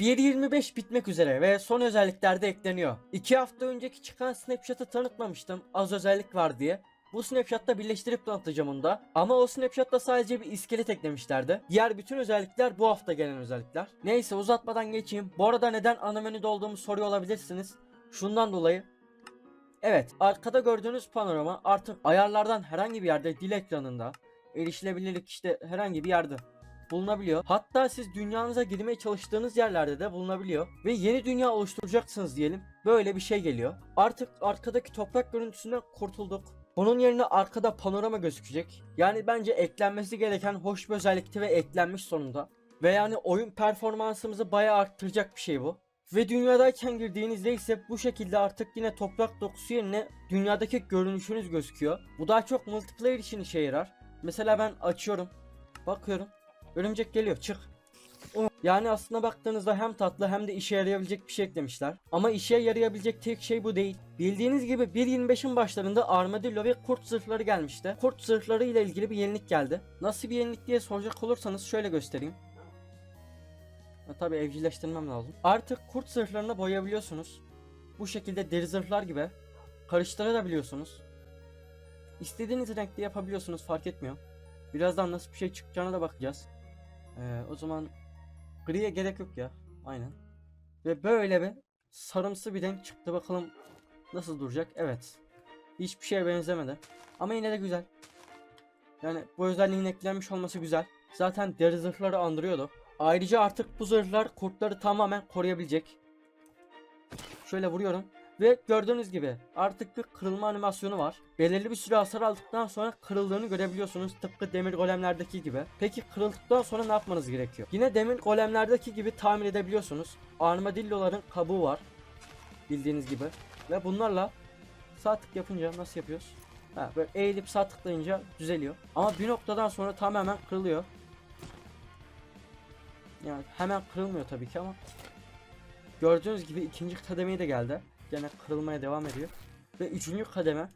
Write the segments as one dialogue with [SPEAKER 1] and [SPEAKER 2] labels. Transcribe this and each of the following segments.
[SPEAKER 1] 1.25 bitmek üzere ve son özellikler de ekleniyor. 2 hafta önceki çıkan snapshot'ı tanıtmamıştım az özellik var diye. Bu snapshot'ta birleştirip tanıtacağım onu da. Ama o snapshot'ta sadece bir iskelet eklemişlerdi. Diğer bütün özellikler bu hafta gelen özellikler. Neyse uzatmadan geçeyim. Bu arada neden ana menüde olduğumu soruyor olabilirsiniz. Şundan dolayı Evet, arkada gördüğünüz panorama artık ayarlardan herhangi bir yerde dil ekranında, erişilebilirlik işte herhangi bir yerde bulunabiliyor. Hatta siz dünyanıza girmeye çalıştığınız yerlerde de bulunabiliyor. Ve yeni dünya oluşturacaksınız diyelim. Böyle bir şey geliyor. Artık arkadaki toprak görüntüsünden kurtulduk. Bunun yerine arkada panorama gözükecek. Yani bence eklenmesi gereken hoş bir özellikti ve eklenmiş sonunda. Ve yani oyun performansımızı bayağı arttıracak bir şey bu. Ve dünyadayken girdiğinizde ise bu şekilde artık yine toprak dokusu yerine dünyadaki görünüşünüz gözüküyor. Bu daha çok multiplayer için işe yarar. Mesela ben açıyorum. Bakıyorum. Örümcek geliyor çık. O- Yani aslında baktığınızda hem tatlı hem de işe yarayabilecek bir şey eklemişler. Ama işe yarayabilecek tek şey bu değil. Bildiğiniz gibi 1.25'in başlarında armadillo ve kurt zırhları gelmişti. Kurt zırhları ile ilgili bir yenilik geldi. Nasıl bir yenilik diye soracak olursanız şöyle göstereyim. Ha, tabii evcilleştirmem lazım. Artık kurt zırhlarını boyayabiliyorsunuz. Bu şekilde deri zırhlar gibi karıştırabiliyorsunuz. İstediğiniz renkte yapabiliyorsunuz fark etmiyor. Birazdan nasıl bir şey çıkacağına da bakacağız. Ee, o zaman griye gerek yok ya. Aynen. Ve böyle bir sarımsı bir renk çıktı. Bakalım nasıl duracak. Evet. Hiçbir şeye benzemedi. Ama yine de güzel. Yani bu özelliğin eklenmiş olması güzel. Zaten deri zırhları andırıyordu. Ayrıca artık bu zırhlar kurtları tamamen koruyabilecek. Şöyle vuruyorum. Ve gördüğünüz gibi artık bir kırılma animasyonu var. Belirli bir süre hasar aldıktan sonra kırıldığını görebiliyorsunuz tıpkı demir golemlerdeki gibi. Peki kırıldıktan sonra ne yapmanız gerekiyor? Yine demir golemlerdeki gibi tamir edebiliyorsunuz. Armadilloların kabuğu var. Bildiğiniz gibi. Ve bunlarla sağ tık yapınca nasıl yapıyoruz? Ha, böyle eğilip sağ tıklayınca düzeliyor. Ama bir noktadan sonra tamamen kırılıyor. Yani hemen kırılmıyor tabii ki ama Gördüğünüz gibi ikinci kademeye de geldi. Gene kırılmaya devam ediyor. Ve üçüncü kademe.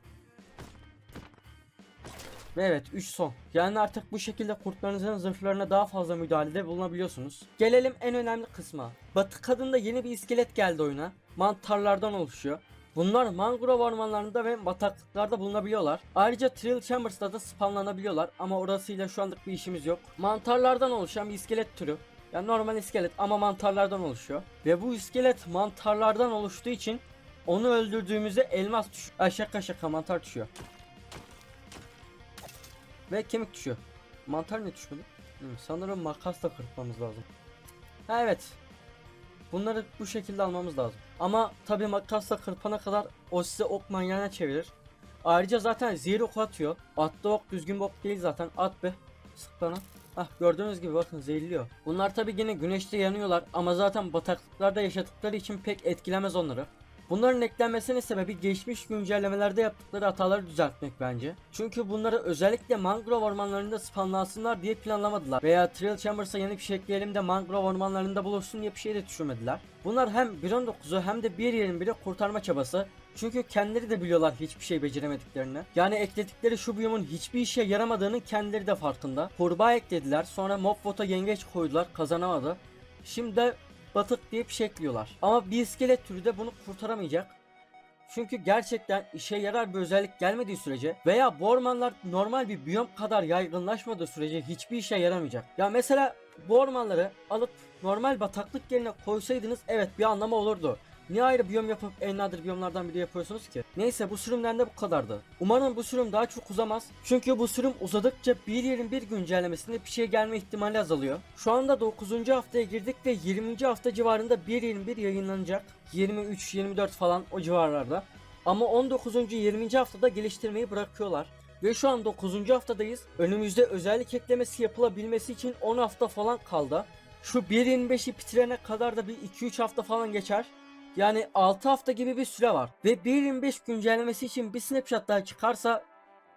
[SPEAKER 1] Ve evet 3 son. Yani artık bu şekilde kurtlarınızın zırhlarına daha fazla müdahalede bulunabiliyorsunuz. Gelelim en önemli kısma. Batı kadında yeni bir iskelet geldi oyuna. Mantarlardan oluşuyor. Bunlar mangrove ormanlarında ve bataklıklarda bulunabiliyorlar. Ayrıca Trill Chambers'ta da spawnlanabiliyorlar ama orasıyla şu anlık bir işimiz yok. Mantarlardan oluşan bir iskelet türü. Yani normal iskelet ama mantarlardan oluşuyor. Ve bu iskelet mantarlardan oluştuğu için onu öldürdüğümüzde elmas. Ay şaka şaka mantar düşüyor. Ve kemik düşüyor. Mantar ne düşmedi? Hı, sanırım makasla kırpmamız lazım. Ha evet. Bunları bu şekilde almamız lazım. Ama tabi makasla kırpana kadar o size ok manyağına çevirir. Ayrıca zaten zehir ok atıyor. Attığı ok düzgün bir ok değil zaten. At be. Sık bana. Hah gördüğünüz gibi bakın zehirliyor. Bunlar tabi yine güneşte yanıyorlar ama zaten bataklıklarda yaşadıkları için pek etkilemez onları. Bunların eklenmesinin sebebi geçmiş güncellemelerde yaptıkları hataları düzeltmek bence. Çünkü bunları özellikle mangrove ormanlarında spamlansınlar diye planlamadılar. Veya Trail Chambers'a yeni bir şey ekleyelim de mangrove ormanlarında bulursun diye bir şey de düşünmediler. Bunlar hem 1.19'u hem de 1.21'i kurtarma çabası. Çünkü kendileri de biliyorlar hiçbir şey beceremediklerini. Yani ekledikleri şu biyumun hiçbir işe yaramadığını kendileri de farkında. Kurbağa eklediler sonra mob bota yengeç koydular kazanamadı. Şimdi batık diye bir şey ekliyorlar. Ama bir iskelet türü de bunu kurtaramayacak. Çünkü gerçekten işe yarar bir özellik gelmediği sürece veya bu ormanlar normal bir biyom kadar yaygınlaşmadığı sürece hiçbir işe yaramayacak. Ya mesela bu ormanları alıp normal bataklık yerine koysaydınız evet bir anlamı olurdu. Niye ayrı biyom yapıp en nadir biyomlardan biri yapıyorsunuz ki? Neyse bu sürümden de bu kadardı. Umarım bu sürüm daha çok uzamaz. Çünkü bu sürüm uzadıkça 1.21 güncellemesinde bir şey gelme ihtimali azalıyor. Şu anda 9. haftaya girdik ve 20. hafta civarında 1.21 yayınlanacak. 23-24 falan o civarlarda. Ama 19. 20. haftada geliştirmeyi bırakıyorlar. Ve şu an 9. haftadayız. Önümüzde özellik eklemesi yapılabilmesi için 10 hafta falan kaldı. Şu 1.25'i bitirene kadar da bir 2-3 hafta falan geçer. Yani 6 hafta gibi bir süre var. Ve 1.25 güncellemesi için bir snapshot daha çıkarsa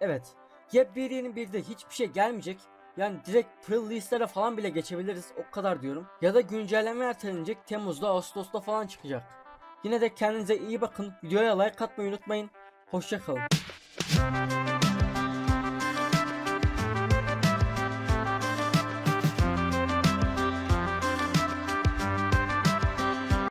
[SPEAKER 1] evet. Ya 1.21'de hiçbir şey gelmeyecek. Yani direkt pull listlere falan bile geçebiliriz o kadar diyorum. Ya da güncelleme ertelenecek Temmuz'da Ağustos'ta falan çıkacak. Yine de kendinize iyi bakın. Videoya like atmayı unutmayın. Hoşçakalın.